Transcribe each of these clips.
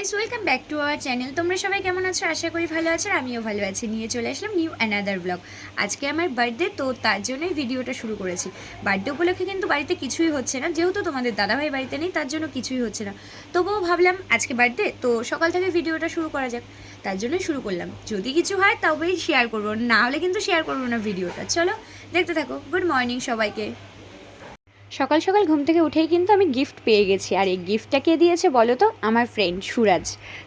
Guys welcome back to our channel তোমরা সবাই কেমন আছো? আশা করি ভালো আছো আমিও ভালো আছি। নিয়ে চলে আসলাম নিউ অ্যানাদার ব্লগ আজকে আমার বার্থডে তো তার জন্যই ভিডিওটা শুরু করেছি। বার্থডে উপলক্ষে কিন্তু বাড়িতে কিছুই হচ্ছে না। যেহেতু তোমাদের দাদাভাই বাড়িতে নেই, তার জন্য কিছুই হচ্ছে না। তবুও ভাবলাম, আজকে বার্থডে তো সকাল থেকে ভিডিওটা শুরু করা যাক। তার জন্যই শুরু করলাম। যদি কিছু হয় তবেই শেয়ার করব। না হলে কিন্তু শেয়ার করব না ভিডিওটা চলো, দেখতে থাকো। গুড মর্নিং সবাইকে। সকাল সকাল ঘুম থেকে উঠেই কিন্তু আমি গিফট পেয়ে গেছি। আর এই গিফটটা কে দিয়েছে বলো তো? আমার ফ্রেন্ড সুরাজ।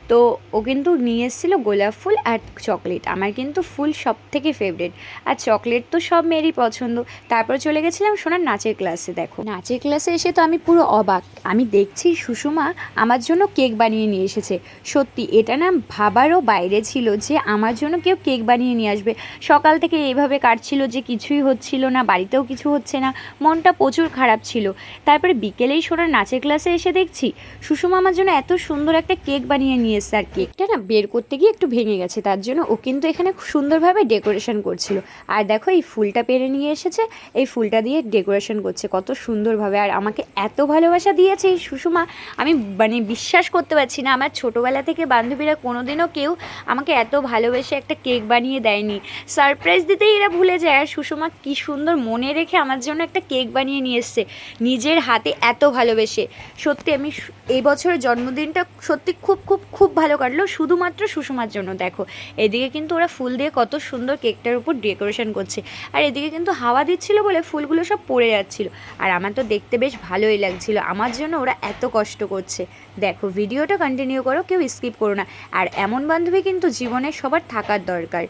তো ও কিন্তু নিয়ে এসেছিল গোলাপ ফুল আর চকলেট আমার কিন্তু ফুল সব থেকে ফেভারিট আর চকলেট তো সব মেয়েরই পছন্দ। তারপর চলে গেছিলাম সোনার নাচের ক্লাসে দেখো। নাচের ক্লাসে এসে তো আমি পুরো অবাক। আমি দেখছি সুষমা আমার জন্য কেক বানিয়ে নিয়ে এসেছে। সত্যি, এটা না ভাবারও বাইরে ছিল যে আমার জন্য কেউ কেক বানিয়ে নিয়ে আসবে। সকাল থেকে এইভাবে কাটছিল যে কিছুই হচ্ছিল না, বাড়িতেও কিছু হচ্ছে না। মনটা প্রচুর খারাপ ছিল। তারপরে বিকেলেই সোনার নাচের ক্লাসে এসে দেখছি, সুষমা আমার জন্য এত সুন্দর একটা কেক বানিয়ে নিয়ে এসছে। আর কেকটা না বের করতে গিয়ে একটু ভেঙে গেছে, তার জন্য ও কিন্তু এখানে খুব সুন্দরভাবে ডেকোরেশন করছিল। আর দেখো এই ফুলটা পেরে নিয়ে এসেছে, এই ফুলটা দিয়ে ডেকোরেশন করছে, কত সুন্দরভাবে। আর আমাকে এত ভালোবাসা দিয়েছে এই সুষমা, আমি মানে বিশ্বাস করতে পারছি না। আমার ছোটোবেলা থেকে বান্ধবীরা কোনোদিনও কেউ আমাকে এত ভালোবেসে একটা কেক বানিয়ে দেয়নি। সারপ্রাইজ দিতেই এরা ভুলে যায়, আর সুষমা কি সুন্দর মনে রেখে আমার জন্য একটা কেক বানিয়ে নিয়ে এসছে। নিজের হাতে এত ভালোবেসে। সত্যি আমি এই বছরের জন্মদিনটা সত্যি খুব খুব খুব ভালো কাটলো। শুধুমাত্র সুষমার জন্য দেখো। এদিকে কিন্তু ওরা ফুল দিয়ে কত সুন্দর কেকটার উপর ডেকোরেশন করছে। আর এদিকে কিন্তু হাওয়া দিচ্ছিল বলে ফুলগুলো সব পড়ে যাচ্ছিল। আর আমার তো দেখতে বেশ ভালোই লাগছিল। আমার জন্য ওরা এত কষ্ট করছে। দেখো ভিডিওটা কন্টিনিউ করো কেউ স্কিপ করো না। আর এমন বান্ধবী কিন্তু জীবনে সবার থাকার দরকার।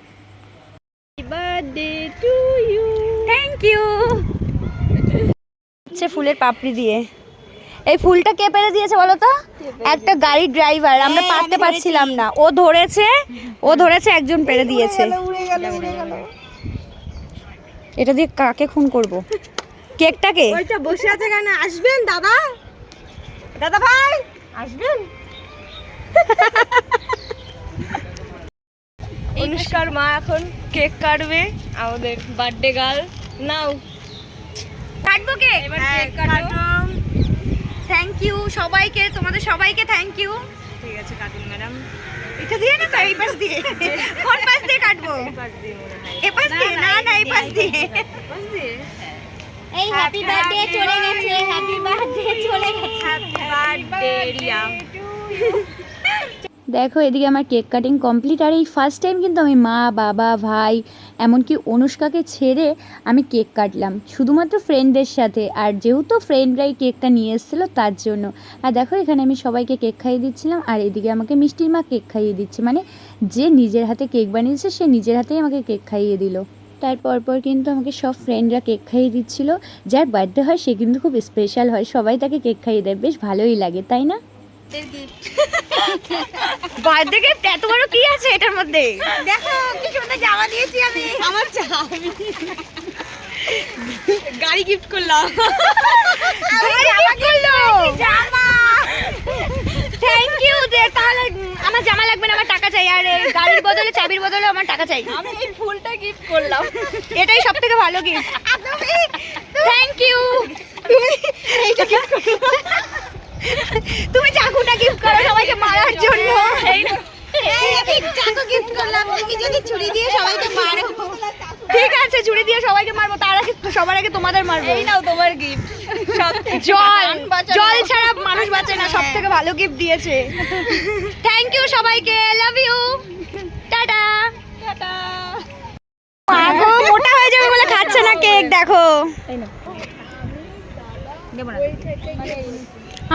Birthday to you thank you হচ্ছে ফুলের পাপড়ি দিয়ে। এই ফুলটা কে পেরে দিয়েছে বলো তো? একটা গাড়ির ড্রাইভার আমরা হ্যাঁ, পারতে পারছিলাম না। ও ধরেছে ও ধরেছে একজন পেরে দিয়েছে। এটা দিয়ে কাকে খুন করব? কেকটাকে? ওইটা বসে আছে কেন? আসবেন দাদা? দাদা ভাই আসবেন? অনুষ্কার মা এখন কেক কাটবে আমাদের বার্থডে গার্ল নাও। কাটবো কে? কেক থ্যাংক ইউ সবাইকে তোমাদের সবাইকে থ্যাংক ইউ ঠিক আছে কাটুন ম্যাডাম এটা দিয়ে না এই পাশ দিয়ে। কোন পাশ দিয়ে কাটবো? এ পাশ দিয়ে না না এই পাশ দিয়ে। এই হ্যাপি বার্থডে চলে গেছে হ্যাপি বার্থডে চলে গেছে। বার্থডে রিয়া। দেখো, এদিকে আমার কেক কাটিং কমপ্লিট। আর এই ফার্স্ট টাইম কিন্তু আমি মা, বাবা, ভাই, এমনকি অনুষ্কাকে ছেড়ে আমি কেক কাটলাম। শুধুমাত্র ফ্রেন্ডদের সাথে। আর যেহেতু ফ্রেন্ডরাই কেকটা নিয়ে এসেছিল, তার জন্য। আর দেখো, এখানে আমি সবাইকে কেক খাইয়ে দিচ্ছিলাম। আর এদিকে আমাকে মিষ্টির মা কেক খাইয়ে দিচ্ছে। মানে যে নিজের হাতে কেক বানিয়েছে, সে নিজের হাতেই আমাকে কেক খাইয়ে দিল। তারপর পর কিন্তু আমাকে সব ফ্রেন্ডরা কেক খাইয়ে দিচ্ছিল। যার বার্থডে হয়, সে কিন্তু খুব স্পেশাল হয়। সবাই তাকে কেক খাইয়ে দেয়। বেশ ভালোই লাগে, তাই না? বার্থডে গিফট এত বড় কি আছে এটার মধ্যে? দেখো কি সুন্দর জামা দিয়েছি আমি। আমার চাবি গাড়ি গিফট করলাম। থ্যাংক ইউ দে তাহলে আমার জামা লাগবে না আমার টাকা চাই। আর গাড়ির বদলে চাবির বদলে আমার টাকা চাই। আমি এই ফুলটা গিফট করলাম। এটাই সব থেকে ভালো গিফট থ্যাংক ইউ তুমি চাকুটা গিফট করো সবাইকে মারার জন্য গিফট করলাম। তুমি যদি ছুরি দিয়ে সবাইকে মারো। ঠিক আছে ছুরি দিয়ে সবাইকে মারবো। তার আগে সবার আগে তোমাদের মারবো। এই নাও তোমার গিফট জল জল ছাড়া মানুষ বাঁচে না সব থেকে ভালো গিফট দিয়েছে। থ্যাংক ইউ সবাইকে লাভ ইউ টাটা। আগো মোটা হয়ে যাবে বলে খাচ্ছে না কেক দেখো।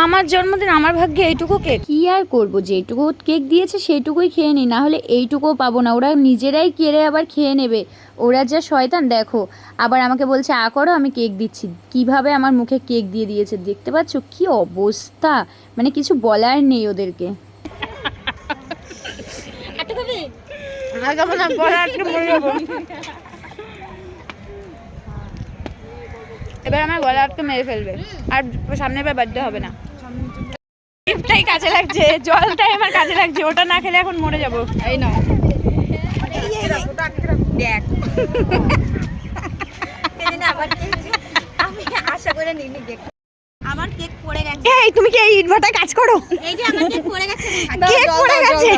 আমার জন্মদিন আমার ভাগ্যে এইটুকু কেক। কি আর করব? যেটুকু কেক দিয়েছে সেইটুকুই খেয়ে নি। না হলে এইটুকুও পাবো না। ওরা নিজেরাই কেড়ে আবার খেয়ে নেবে। ওরা যা শয়তান দেখো। আবার আমাকে বলছে আ করো আমি কেক দিচ্ছি। কীভাবে আমার মুখে কেক দিয়ে দিয়েছে? দেখতে পাচ্ছ? কি অবস্থা! মানে কিছু বলার নেই ওদেরকে। এবার আমার গলা আটকে মেরে ফেলবে। আর সামনের বার বার্থডে হবে না। গিফটটাই কাজে লাগছে জলটাই আমার কাজে লাগছে ওটা না খেলে এখন মরে যাব। এই নাও। দেখ। আমি আশা করে নিনি দেখ আমার কেক পড়ে গেছে। এই তুমি কি এই ইটভাটায় কাজ করো? এই যে আমার কেক পড়ে গেছে কেক পড়ে গেছে।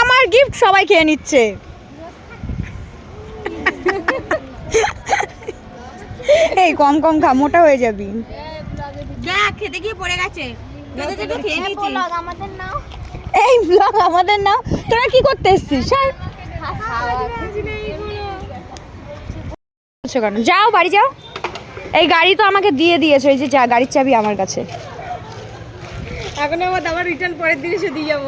আমার গিফট সবাই খেয়ে নিচ্ছে। এই কম কম খা মোটা হয়ে যাবি। খেতে গিয়ে পড়ে গেছে। এই ব্লগ আমাদের না তোরা কি করতে এসছিস? স্যার কেন? যাও বাড়ি যাও। এই গাড়ি তো আমাকে দিয়ে দিয়েছে এই যে যা গাড়ির চাবি আমার কাছে। এখন আবার আবার রিটার্ন পরের দিন এসে দিয়ে যাব।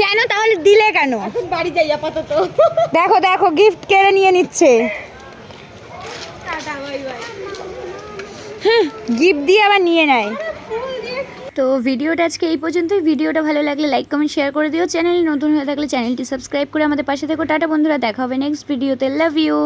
কেন? তাহলে দিলে কেন? এখন বাড়ি যাই আপাতত। দেখো দেখো গিফট কেড়ে নিয়ে নিচ্ছে। গিফট দিয়ে আবার নিয়ে নেয়। তো ভিডিওটা আজকে এই পর্যন্তই। ভিডিওটা ভালো লাগলে লাইক কমেন্ট শেয়ার করে দিও। চ্যানেল নতুন হয়ে থাকলে চ্যানেলটি সাবস্ক্রাইব করে আমাদের পাশে থেকে। টাটা বন্ধুরা, দেখা হবে নেক্সট ভিডিওতে লাভ ইউ